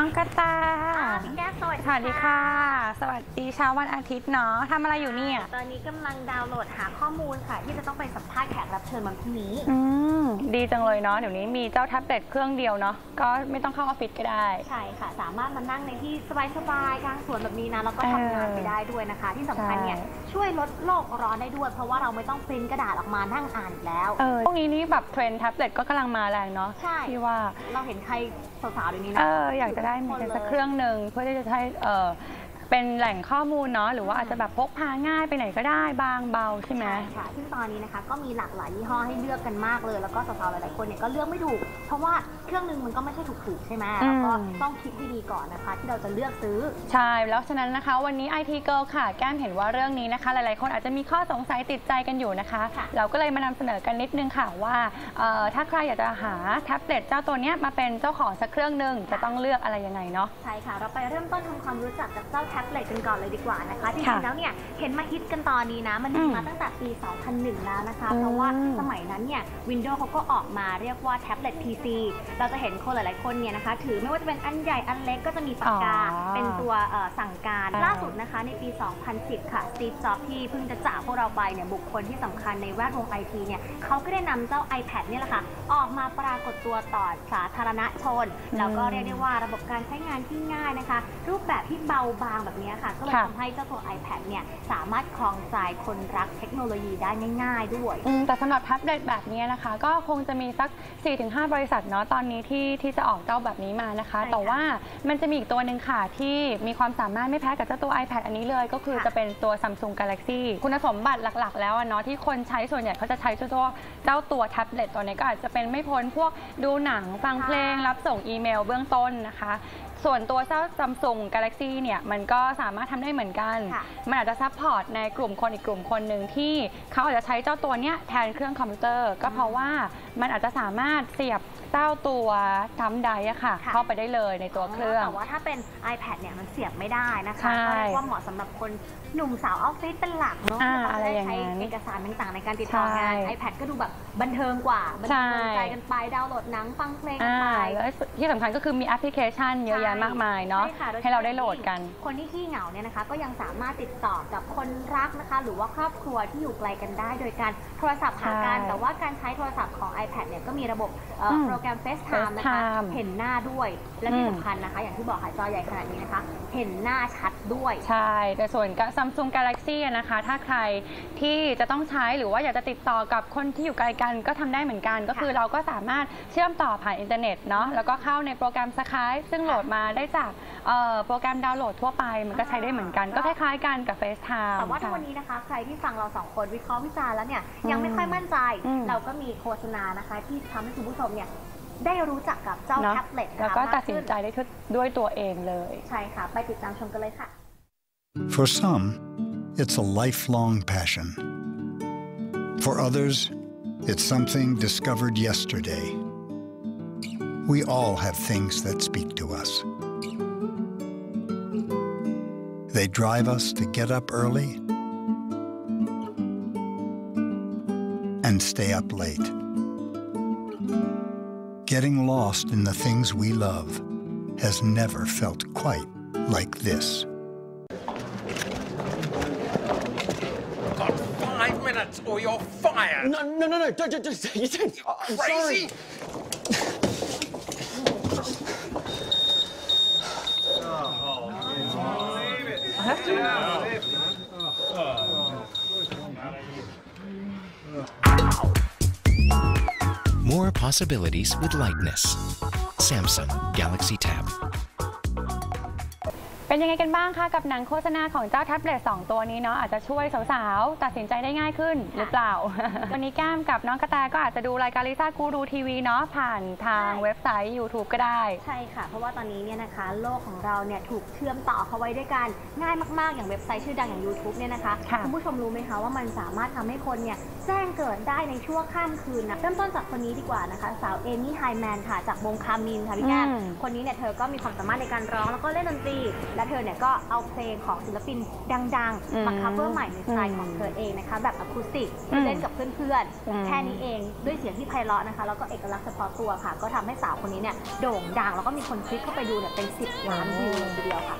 น้องกระตาพี่แก้ส สวัสดีค่ะ สวัสดีเช้าวันอาทิตย์เนาะทำอะไรอยู่เนี่ย ตอนนี้กำลังดาวน์โหลดหาข้อมูลค่ะ ที่จะต้องไปสัมภาษณ์แขกรับเชิญวันพรุ่งนี้ อืม ดีจังเลยเนาะ เดี๋ยวนี้มีเจ้าแท็บเล็ตเครื่องเดียวเนาะ ก็ไม่ต้องเข้าออฟฟิศก็ได้ ใช่ค่ะ สามารถมานั่งในที่สบายๆ กลางสวนแบบนี้นะ แล้วก็ทำงานไปได้ด้วยนะคะ ที่สำคัญเนี่ยใช่ช่วยลดโลกร้อนได้ด้วย เพราะว่าเราไม่ต้องปริ้นกระดาษออกมานั่งอ่านอีกแล้ว เออ พวกนี้นี่แบบเทรนด์แท็บเล็ตก็กำลังมาแรงเนาะ ใช่พี่ว่า เราเห็นใครสาวๆเดี๋ยวนี้นะ เออ อยากจะได้มีกันสักเครื่องหนึ่งเพื่อที่จะใช้เออเป็นแหล่งข้อมูลเนาะหรือว่าอาจจะแบบพกพาง่ายไปไหนก็ได้บางเบาใช่ไหมใช่ค่ะซึ่งตอนนี้นะคะก็มีหลากหลายยี่ห้อให้เลือกกันมากเลย แล้วก็สาวๆหลายๆคนเนี่ยก็เลือกไม่ถูกเพราะว่า เครื่องหนึงมันก็ไม่ใช่ถูกๆใช่ไหมอืมแล้วก็ต้องคิดให้ดีก่อนนะคะ ที่เราจะเลือกซื้อ ใช่แล้วฉะนั้นนะคะ วันนี้ IT Girl ค่ะ แก้มเห็นว่าเรื่องนี้นะคะ หลายๆ คนอาจจะมีข้อสงสัยติดใจกันอยู่นะคะค่ะเราก็เลยมานำเสนอกันนิดนึงค่ะว่าเอ่อถ้าใครอยากจะหาแท็บเล็ตเจ้าตัวเนี้ยมาเป็นเจ้าของสักเครื่องหนึ่งจะต้องเลือกอะไรยังไงเนาะใช่ค่ะ เราไปเริ่มต้นทำความรู้จักกับเจ้าแท็บเล็ตกันก่อนเลยดีกว่านะคะที่จค่ะริงแล้วเนี่ยเห็นมาฮิตกันตอนนี้นะมันมีอืมมาตั้งแต่ปี 2001 แล้วนะคะอืมเพราะว่าสมัยนั้นเนี่ย Windows เขาก็ออกมาเรียกว่าแท็บเล็ต PC เราจะเห็นคนหลาย ๆ คนเนี่ยนะคะถือไม่ว่าจะเป็นอันใหญ่อันเล็กก็จะมีปากกา อ๋อเป็นตัวเอ่อสั่งการอ่าล่าสุดนะคะในปี 2010 ค่ะ Steve Jobs ที่เพิ่งจะจากพวกเราไปเนี่ยบุคคลที่สำคัญในแวดวงไอทีเนี่ยเขาก็ได้นำเจ้า iPad เนี่ยแหละค่ะออกมาปรากฏตัวต่อสาธารณชน แล้วก็เรียกได้ว่าระบบการใช้งานที่ง่ายนะคะ รูปแบบที่เบาบางแบบนี้ค่ะ ก็เลยค่ะ ทำให้เจ้าตัว iPad เนี่ยสามารถครองใจคนรักเทคโนโลยีได้ง่าย ๆ ด้วย อืมแต่สำหรับแท็บเล็ตแบบนี้นะคะ ก็คงจะมีสัก 4-5 บริษัทเนาะตอนนี้ที่ที่จะออกเจ้าแบบนี้มานะคะใช่ค่ะแต่ว่ามันจะมีอีกตัวหนึ่งค่ะ ที่มีความสามารถไม่แพ้กับเจ้าตัว iPad อันนี้เลย ก็คือค่ะจะเป็นตัว Samsung Galaxy คุณสมบัติหลักๆ แล้วอะเนาะที่คนใช้ส่วนใหญ่เขาจะใช้เจ้าตัวเจ้าตัวแท็บเล็ตตัวนี้ก็อาจจะเป็นไม่พ้นพวกดูหนังฟังเพลงรับส่งอีเมลเบื้องต้นนะคะส่วนตัวเจ้า Samsung Galaxy เนี่ยมันก็สามารถทำได้เหมือนกันค่ะมันอาจจะซัพพอร์ตในกลุ่มคนอีกกลุ่มคนหนึ่งที่เขาอาจจะใช้เจ้าตัวเนี้ยแทนเครื่องคอมพิวเตอร์ ก็เพราะว่ามันอาจจะสามารถเสียบเจ้าตัวทัมไดอะค่ะค่ะเข้าไปได้เลยในตัวเครื่อง แต่ว่าถ้าเป็น iPad เนี่ยมันเสียบไม่ได้นะคะใช่ก็เรียกว่าเหมาะสำหรับคนหนุ่มสาวออฟฟิศเป็นหลักเนาะอ่าที่เขาอะไรจะอได้ย่างใช้นั้นเอกสารต่างๆในการติดต่องานใช่ iPad ก็ดูแบบบันเทิงกว่าบันใช่เทิงใจกันไปดาวน์โหลดหนังฟังเพลงกันอ่าไปแล้วที่สำคัญก็คือมีแอปพลิเคชันเยอะแยะมากมายเนาะใช่ค่ะโยให้เราได้โหลดกัน คนที่ขี้เหงาเนี่ยนะคะ ก็ยังสามารถติดต่อกับคนรักนะคะ หรือว่าครอบครัวที่อยู่ไกลกันได้ โดยการโทรศัพท์หากัน ใช่แต่ว่าการใช้โทรศัพท์ของ iPad เนี่ยก็มีระบบเอ่ออมโปรแกรม FaceTime นะคะ FaceTime เห็นหน้าด้วย และที่อืม สำคัญนะคะ อย่างที่บอกค่ะจอใหญ่ขนาดนี้นะคะ เห็นหน้าชัดด้วย ใช่ แต่ส่วนกับ Samsung Galaxy อะนะคะ ถ้าใครที่จะต้องใช้หรือว่าอยากจะติดต่อกับคนที่อยู่ไกลกันก็ทำได้เหมือนกัน ก็คือเราก็สามารถเชื่อมต่อผ่านอินเทอร์เน็ตเนาะแล้วก็เข้าในโปรแกรม Skype ซึ่งโหลดมาได้จากเอ่อโปรแกรมดาวน์โหลดทั่วไปมันก็ใช้ได้เหมือนกัน ก็คล้ายๆกันกับ FaceTime แต่ว่าถ้าค่ะวันนี้นะคะ ใครที่ฟังเราสองคนวิเคราะห์วิจารณ์แล้วเนี่ยยังอืมไม่ค่อยมั่นใจอืมเราก็มีโฆษณานะคะ ที่ทำให้คุณผู้ชมเนี่ยได้รู้จักกับเจ้าเนาะแท็บเล็ตนะคะแล้วก็ตัดสินมากขึ้ใจได้ด้วยตัวเองเลยใช่ค่ะ ไปติดตามชมกันเลยค่ะ For some, it's a lifelong passion. For others, it's something discovered yesterday. We all have things that speak to us. They drive us to get up early and stay up late. Getting lost in the things we love has never felt quite like this. got five minutes or you're fired. No, no, no, no. Don't, don't, don't. Ethan, I'm Crazy? sorry. Possibilities with lightness. Samsung Galaxy Tab. เป็นยังไงกันบ้างคะกับหนังโฆษณาของเจ้าแท็บเล็ต2ตัวนี้เนาะอาจจะช่วยสาวๆ ตัดสินใจได้ง่ายขึ้นหรือเปล่า วันนี้แก้มกับน้องกระแตก็อาจจะดูรายการลิซ่ากูรูทีวีเนาะผ่านทางใช่เว็บไซต์ YouTube ก็ได้ ใช่ค่ะ เพราะว่าตอนนี้เนี่ยนะคะโลกของเราเนี่ยถูกเชื่อมต่อเข้าไว้ด้วยกันง่ายมากๆ อย่างเว็บไซต์ชื่อดังอย่าง YouTube เนี่ยนะคะค่ะณผู้ชมรู้ไหมคะว่ามันสามารถทำให้คนเนี่ยแจ้งเกิดได้ในชั่วข้ามคืนนะเริ่มต้นจากคนนี้ดีกว่านะคะ สาวเอมี่ไฮแมนค่ะจากวงคามินค่ะพี่แก้มอืมคนนี้เนี่ยเธอก็มีความสามารถในการร้องแล้วก็เล่นดนตรีและเธอเนี่ยก็เอาเพลงของศิลปินดังอืมๆมา cover ใหม่ในสไตล์ของเธอเองนะคะ แบบอะคูสติกเล่นกับเพื่อนอืมๆแค่นี้เองด้วยเสียงที่ไพเราะนะคะ แล้วก็เอกลักษณ์เฉพาะตัวค่ะ ก็ทำให้สาวคนนี้เนี่ยโด่งดัง แล้วก็มีคนคลิกเข้าไปดูเนี่ยเป็น 10 ล้านวิวเลยทีเดียวค่ะ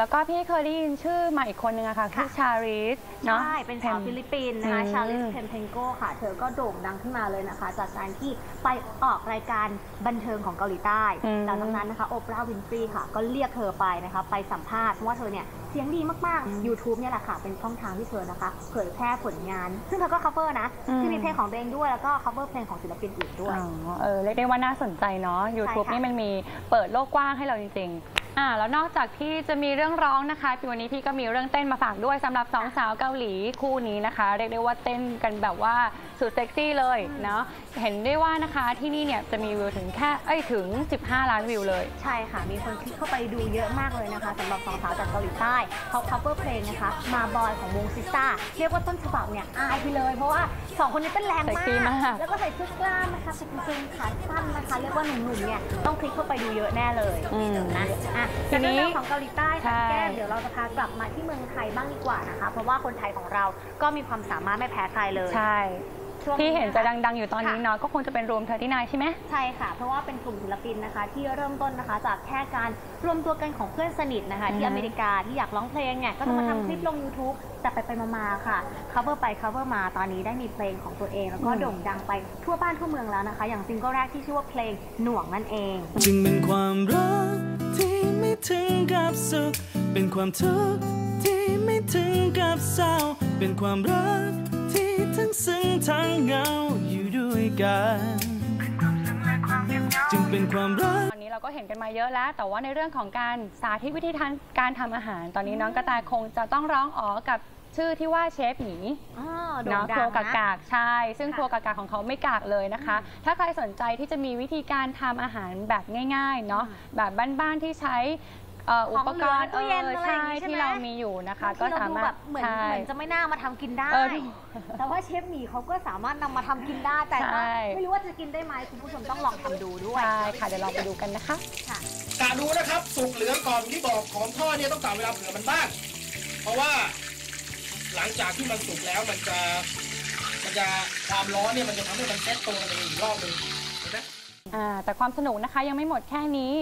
แล้วก็พี่เคยได้ยินชื่อมาอีกคนนึงอะค่ะคือชาริสเนาะใช่ เป็นสาวฟิลิปปินส์นะคะอืมชาลิสเพนเพนโกค่ะ เธอก็โด่งดังขึ้นมาเลยนะคะ จากการที่ไปออกรายการบันเทิงของเกาหลีใต้อืมหลังจากนั้นนะคะโอปราห์วินฟรีค่ะ ก็เรียกเธอไปนะคะไปสัมภาษณ์เพราะว่าเธอเนี่ยเสียงดีมากๆ YouTube เนี่ยแหละค่ะ เป็นช่องทางที่เธอนะคะ เผยแพร่ผลงาน ซึ่งเธอก็ cover นะคือมีเพลงของตัวเองด้วย แล้วก็ cover เพลงของศิลปินอื่นด้วยอ๋อเออ เรียกได้ว่าน่าสนใจเนาะ YouTube ใช่ค่ะนี่มันมีเปิดโลกกว้างให้เราจริง ๆ อ่าแล้วนอกจากที่จะมีเรื่องร้องนะคะปีวันนี้พี่ก็มีเรื่องเต้นมาฝากด้วยสำหรับสองสาวเกาหลีคู่นี้นะคะ เรียกได้ว่าเต้นกันแบบว่า สุดเซ็กซี่เลยเนาะเห็นได้ว่านะคะที่นี่เนี่ยจะมีวิวถึงแค่เอ้ยถึง 15 ล้านวิวเลย ใช่ค่ะ มีคนคลิกเข้าไปดูเยอะมากเลยนะคะสำหรับสองสาวจากเกาหลีใต้เขา cover เพลงนะคะ มาบอยของวงซิสต้าเรียกว่าต้นฉบับเนี่ยอายไปเลย เพราะว่าสองคนนี้เต้นแรงเซ็กซี่มากมาก แล้วก็ใส่ชุดกล้ามนะคะใส่กางเกงขาสั้นนะคะ เรียกว่าหนุ่มๆเนี่ยต้องคลิกเข้าไปดูเยอะแน่เลยอืมนะอะทีทีนี้นี้ของเกาหลีใต้ใช่ค่ะแก้มเดี๋ยวเราจะพากลับมาที่เมืองไทยบ้างดีกว่านะคะ เพราะว่าคนไทยของเราก็มีความสามารถไม่แพ้ใครเลย ใช่ ช่วงที่เห็นจะคดังๆ อยู่ตอนนี้ค่ะเนาะก็คงจะเป็นรวมเธอที่นายใช่ไหมใช่ค่ะ เพราะว่าเป็นกลุ่มศิลปินนะคะ ที่เริ่มต้นนะคะ จากแค่การรวมตัวกันของเพื่อนสนิทนะคะอือฮึที่อเมริกาที่อยากร้องเพลงเนี่ยก็จะมาอืมทำคลิปลง YouTube แต่ไปไปๆมาๆค่ะ cover ไป cover มาตอนนี้ได้มีเพลงของตัวเอง แล้วก็โด่งดังไปทั่วบ้านทั่วเมืองแล้วนะคะ อย่างซิงเกิลแรกที่ชื่อว่าเพลงหน่วงนั่นเอง จึงเป็นความรักที่ไม่ถึงกับสุขเป็นความทุกข์ที่ไม่ถึงกับเศร้าเป็นความรัก ที่ทั้งซึ้งทั้งเหงาอยู่ด้วยกันจึงเป็นความรักตอนนี้เราก็เห็นกันมาเยอะแล้ว แต่ว่าในเรื่องของการสาธิตวิธีทานการทำอาหาร ตอนนี้น้องกระต่ายคงจะต้องร้องอ๋อกับชื่อที่ว่าเชฟหมีอ๋อโด่งเนาะดัครัวงกากนะกากใช่ ซึ่งค่ะครัวกากกากของเขาไม่กากเลยนะคะ ถ้าใครสนใจที่จะมีวิธีการทำอาหารแบบง่ายๆเนาะแบบบ้านๆที่ใช้เอ่ออุปกรณ์ของเหลือตู้เย็นเอออะไรอย่างใช่งี้ใช่ไหมที่เรามีอยู่นะคะ ก็ที่เรสาดูมารแบถบเหมือนใช่เหมือนจะไม่น่ามาทำกินได้เออถูกแต่ว่าเชฟหมีเขาก็สามารถนำมาทำกินได้แต่ใช่ก็ไม่รู้ว่าจะกินได้ไหมคุณผู้ชมต้องลองทำดูด้วยใช่ค่ะเดี๋ยวเราไปดูกันนะคะค่ะกะดูนะครับสุกเหลืองก่อนที่บอกของทอดเนี่ยต้องกะเวลาเผื่อมันบ้างเพราะว่าหลังจากที่มันสุกแล้วมันจะมันจะความร้อนเนี่ยมันจะทำให้มันเซ็ตตัวกันเองอีกรอบหนึ่งเห็นไหม อ่าแต่ความสนุกนะคะยังไม่หมดแค่นี้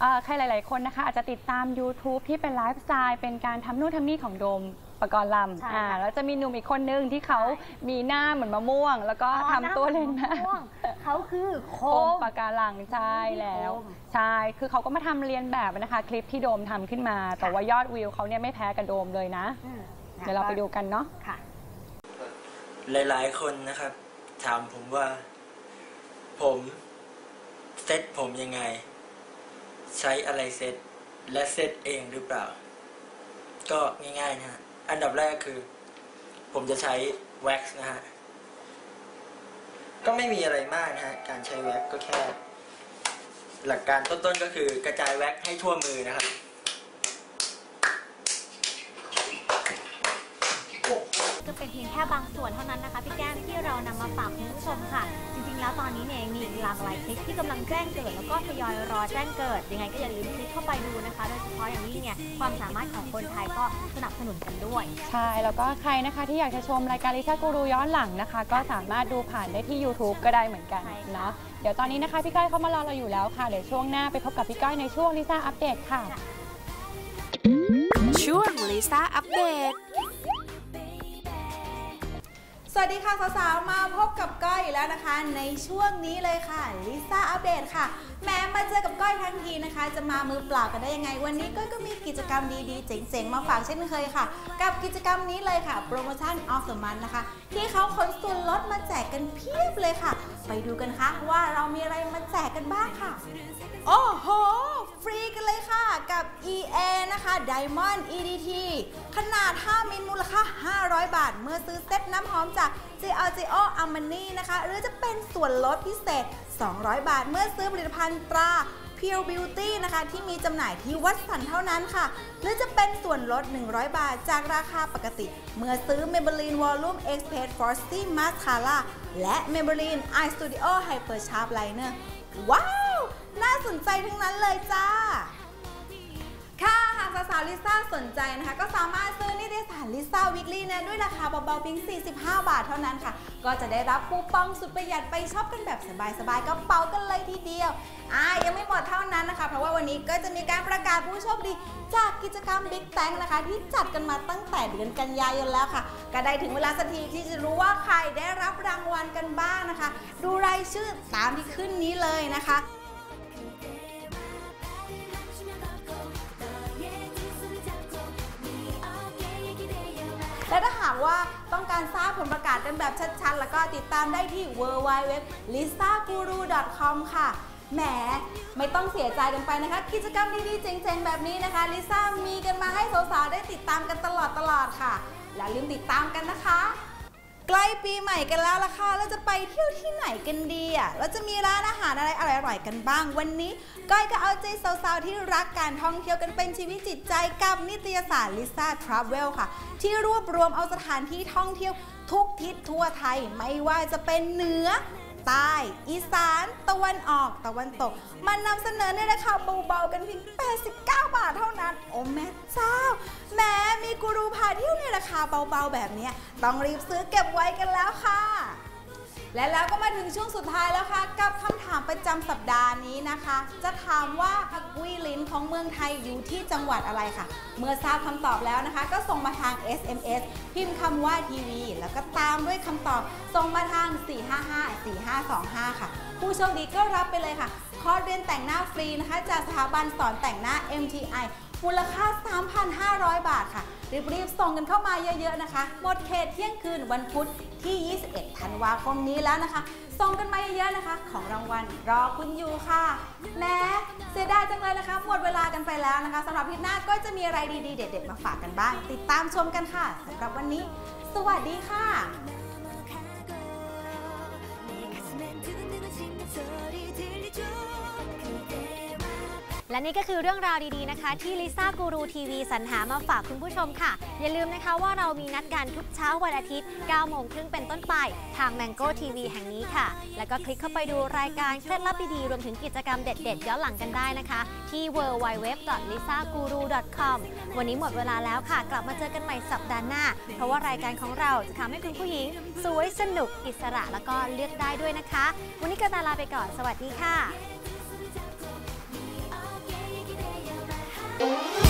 เอ่อใครหลาย ๆ คนนะคะ อาจจะติดตาม YouTube ที่เป็นไลฟ์สไตล์เป็นการทำนู่นทำนี่ของโดมปกรณ์ลใช่ำอ่าค่ะ แล้วจะมีหนุ่มอีกคนนึงที่เขามีหน้าเหมือนมะม่วง แล้วก็ทำตัวเล่นหานะม่วงเขาคือโคโคม มปากการังใช่แล้ว โคม ใช่ คือเขาก็มาทำเรียนแบบนะคะคลิปที่โดมทำขึ้นมา แต่ว่ายอดวิวเขาเนี่ยไม่แพ้กับโดมเลยนะ อืมเดี๋ยวเราไปดูกันเนาะ ค่ะ หลาย ๆ คนนะครับ ถามผมว่า ผม เซตผมยังไง ใช้อะไรเซตและเซตเองหรือเปล่า ก็ง่ายๆนะฮะ อันดับแรกคือ ผมจะใช้แว็กซ์นะฮะ ก็ไม่มีอะไรมากนะฮะ การใช้แว็กซ์ก็แค่ หลักการต้นๆก็คือกระจายแว็กซ์ให้ทั่วมือนะครับ ก็เป็นเพียงแค่บางส่วนเท่านั้นนะคะพี่แก้มที่เรานำมาฝากคุณผู้ชมค่ะ จริงๆ แล้วตอนนี้เนี่ยยังมีอีกหลากหลายคลิปที่กำลังแจ้งเกิด แล้วก็ทยอยรอแจ้งเกิด ยังไงก็อย่าลืมคลิกเข้าไปดูนะคะ โดยเฉพาะอย่างยิ่งเนี่ยความสามารถของคนไทยก็สนับสนุนกันด้วย ใช่ แล้วก็ใครนะคะที่อยากจะชมรายการลิซ่ากูรูย้อนหลังนะคะ ก็สามารถดูผ่านได้ที่ YouTube ก็ได้เหมือนกันใช่ค่ะเนาะเดี๋ยวตอนนี้นะคะพี่ก้อยเขามารอเราอยู่แล้วค่ะเดี๋ยวช่วงหน้าไปพบกับพี่ก้อยในช่วงลิซ่าอัปเดตค่ะช่วงลิซ่าอัปเดตส วัสดีค่ะสาวๆ มาพบกับก้อยอีกแล้วนะคะ ในช่วงนี้เลยค่ะลิซ่าอัปเดตค่ะแม้มาเจอกับก้อยทั้งทีนะคะ จะมามือเปล่ากันได้ยังไง วันนี้ก้อยก็มีกิจกรรมดีๆ เจ๋งๆ มาฝากเช่นเคยค่ะ กับกิจกรรมนี้เลยค่ะ โปรโมชั่นออฟเดอะมันนะคะ ที่เขาขนส่วนลดมาแจกกันเพียบเลยค่ะ ไปดูกันค่ะว่าเรามีอะไรมาแจกกันบ้างค่ะ โอ้โห ฟรีกันเลยค่ะกับ EA นะคะ Diamond EDT ขนาด 5 มิลมูลค่า 500 บาท เมื่อซื้อเซ็ตน้ำหอมจาก Giorgio Armani นะคะ หรือจะเป็นส่วนลดพิเศษ 200 บาท เมื่อซื้อผลิตภัณฑ์ตรา Pure Beauty นะคะที่มีจำหน่ายที่วัดสันเท่านั้นค่ะ หรือจะเป็นส่วนลด 100 บาทจากราคาปกติ เมื่อซื้อ Maybelline Volume Express Frosty Mascara และ Maybelline Eye Studio Hyper Sharp Liner ว้าว น่าสนใจทั้งนั้นเลยจ้า ค่ะหากสาวลิซ่าสนใจนะคะ ก็สามารถซื้อนิตยสารลิซ่าวิกลี่นะด้วยราคาเบาๆเพียง 45 บาทเท่านั้นค่ะ ก็จะได้รับคูปองสุดประหยัดไปช็อปกันแบบสบายๆกระเป๋ากันเลยทีเดียวอ่ายังไม่หมดเท่านั้นนะคะ เพราะว่าวันนี้ก็จะมีการประกาศผู้โชคดี จากกิจกรรม Big Tank นะคะ ที่จัดกันมาตั้งแต่เดือนกันยายนแล้วค่ะ ก็ได้ถึงเวลาสักทีที่จะรู้ว่าใครได้รับรางวัลกันบ้างนะคะ ดูรายชื่อตามที่ขึ้นนี้เลยนะคะ และถ้าหากว่าต้องการทราบผลประกาศกันแบบชัดๆ แล้วก็ติดตามได้ที่ w w w l i s a g u r u c o m ค่ะ แหม ไม่ต้องเสียใจกันไปนะคะ กิจกรรมดีๆ เจ๋งๆ แบบนี้นะคะลิซ่ามีกันมาให้สาวๆ ได้ติดตามกันตลอดๆค่ะ อย่าลืมติดตามกันนะคะ ใกล้ปีใหม่กันแล้วล่ะค่ะเราจะไป ที่ยวที่ไหนกันดีอะเราจะมีร้านอาหารอะไรอร่อยๆกันบ้าง วันนี้ก้อยก็เอาใจสาวๆที่รักการท่องเที่ยวกันเป็นชีวิตจิตใจกับนิตยสารลิซ่าทราเวลค่ะ ที่รวบรวมเอาสถานที่ท่องเที่ยวทุกทิศทั่วไทยไม่ว่าจะเป็นเหนือใต้อีสาน ตะวันออก ตะวันตก มานำเสนอในราคาเบาๆกันเพียง 89 บาทเท่านั้น โอ้แม่เจ้า แม้มีกูรูพาเที่ยวในราคาเบาๆแบบนี้ ต้องรีบซื้อเก็บไว้กันแล้วค่ะ และแล้วก็มาถึงช่วงสุดท้ายแล้วค่ะ กับคำถามประจำสัปดาห์นี้นะคะ จะถามว่าฮักกุ้ยลินของเมืองไทยอยู่ที่จังหวัดอะไรค่ะ เมื่อทราบคำตอบแล้วนะคะ ก็ส่งมาทาง SMS พิมพ์คำว่าทีวี แล้วก็ตามด้วยคำตอบ ส่งมาทาง 455-4525 ค่ะ ผู้โชคดีก็รับไปเลยค่ะ คอร์สเรียนแต่งหน้าฟรีนะคะ จากสถาบันสอนแต่งหน้า MTI มูลค่า 3,500 บาทค่ะ รีบๆ ส่งกันเข้ามาเยอะๆนะคะ หมดเขตเที่ยงคืนวันพุธที่ 21 ธันวาคมนี้แล้วนะคะ ส่งกันมาเยอะๆนะคะ ของรางวัลรอคุณอยู่ค่ะแหม้เสียดายจังเลยนะคะ หมดเวลากันไปแล้วนะคะสำหรับพิทหน้าก็จะมีอะไรดีๆ เด็ด ๆ มาฝากกันบ้าง ติดตามชมกันค่ะสำหรับวันนี้ สวัสดีค่ะ และนี่ก็คือเรื่องราวดีๆนะคะ ที่ลิซ่ากูรูทีวีสรรหามาฝากคุณผู้ชมค่ะ อย่าลืมนะคะว่าเรามีนัดกันทุกเช้าวันอาทิตย์9โมงครึ่งเป็นต้นไป ทาง Mango TV แห่งนี้ค่ะ แล้วก็คลิกเข้าไปดูรายการเคล็ดลับดีๆรวมถึงกิจกรรมเด็ดๆย้อนหลังกันได้นะคะ ที่ www.lisaguru.com วันนี้หมดเวลาแล้วค่ะ กลับมาเจอกันใหม่สัปดาห์หน้า เพราะว่ารายการของเราจะทำให้คุณผู้หญิง สวยสนุกอิสระแล้วก็เลือกได้ด้วยนะคะ วันนี้กระตาลาไปก่อนสวัสดีค่ะ Música